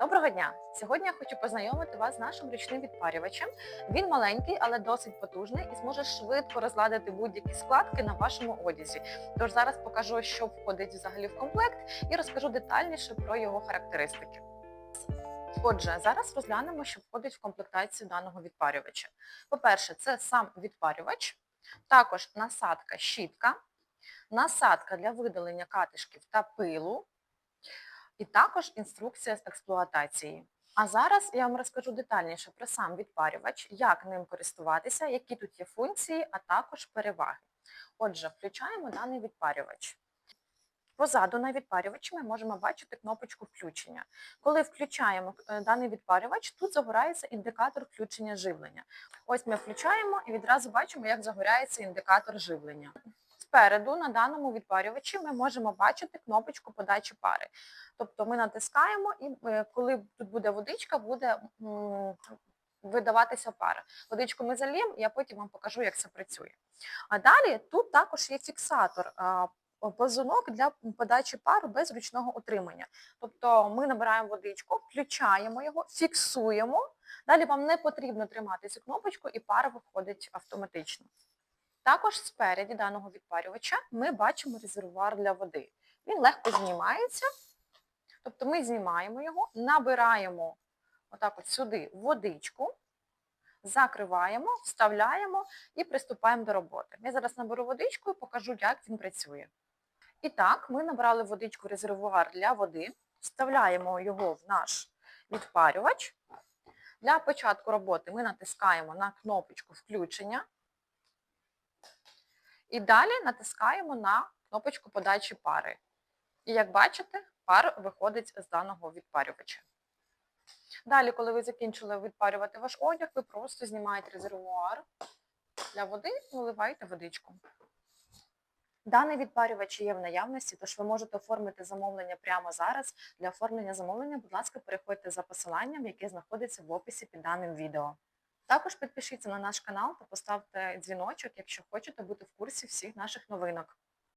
Доброго дня! Сьогодні я хочу познайомити вас з нашим ручним відпарювачем. Він маленький, але досить потужний і зможе швидко розладити будь-які складки на вашому одязі. Тож зараз покажу, що входить взагалі в комплект, і розкажу детальніше про його характеристики. Отже, зараз розглянемо, що входить в комплектацію даного відпарювача. По-перше, це сам відпарювач, також насадка щітка, насадка для видалення катишків та пилу, і також інструкція з експлуатації. А зараз я вам розкажу детальніше про сам відпарювач, як ним користуватися, які тут є функції, а також переваги. Отже, включаємо даний відпарювач. Позаду на відпарювачі ми можемо бачити кнопочку включення. Коли включаємо е, даний відпарювач, тут загорається індикатор включення живлення. Ось ми включаємо і відразу бачимо, як загоряється індикатор живлення. Спереду на даному відпарювачі ми можемо бачити кнопочку подачі пари. Тобто ми натискаємо і е, коли тут буде водичка, буде видаватися пара. Водичку ми зальємо, я потім вам покажу, як це працює. А далі тут також є фіксатор. Позунок для подачі пару без ручного утримання. Тобто ми набираємо водичку, включаємо його, фіксуємо. Далі вам не потрібно тримати цю кнопочку і пара виходить автоматично. Також спереді даного відпарювача ми бачимо резервуар для води. Він легко знімається, тобто ми знімаємо його, набираємо отак от сюди водичку, закриваємо, вставляємо і приступаємо до роботи. Я зараз наберу водичку і покажу, як він працює. І так, ми набрали водичку резервуар для води, вставляємо його в наш відпарювач. Для початку роботи ми натискаємо на кнопочку включення. І далі натискаємо на кнопочку подачі пари. І як бачите, пар виходить з даного відпарювача. Далі, коли ви закінчили відпарювати ваш одяг, ви просто знімаєте резервуар для води і вливаєте водичку. Даний відпарювач є в наявності, тож ви можете оформити замовлення прямо зараз. Для оформлення замовлення, будь ласка, переходьте за посиланням, яке знаходиться в описі під даним відео. Також підпишіться на наш канал та поставте дзвіночок, якщо хочете бути в курсі всіх наших новинок.